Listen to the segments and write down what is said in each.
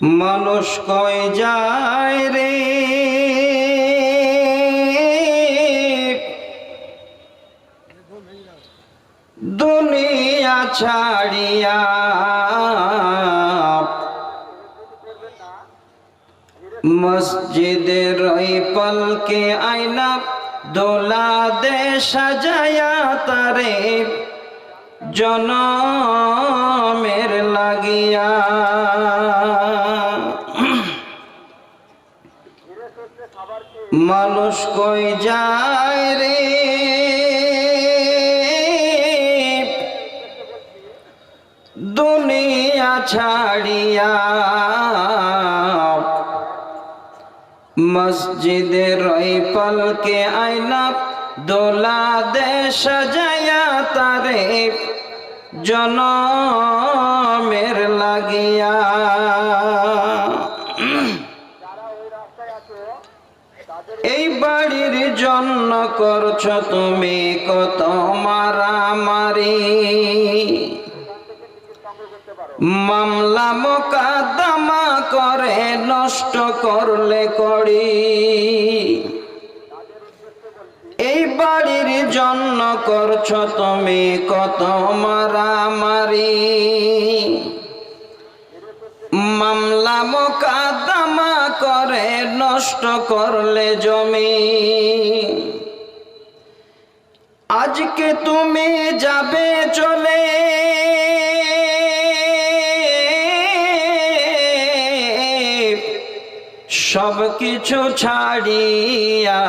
মানুষ কয় যায় রে? দুনিয়া ছাড়িয়া মসজিদের ওই পলকে আইনা দোলা দে সাজায়া তারে, জনমের লাগিয়া মানুষ কই যায় রে? দুনিয়া ছাড়িয়া মসজিদের ওই পলকে আইনা, দোলা দে সাজায়া তারে জনমের লাগিয়া। এই বাড়ির জন্য করছ তুমি কত মারামারি? মামলা মোকাদ্দমা করে নষ্ট করলে করি। এই বাড়ির জন্য করছ তুমি কত মারামারি মামলা মোকাদ্দমা করে নষ্ট করলে জমি। আজকে তুমি যাবে চলে। সব কিছু ছাড়িয়া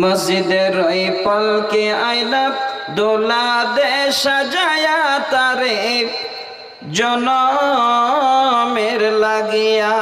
মসজিদের ওই পলকে আইলা দোলা দে সাজায়া তারে। জনমের লাগিয়া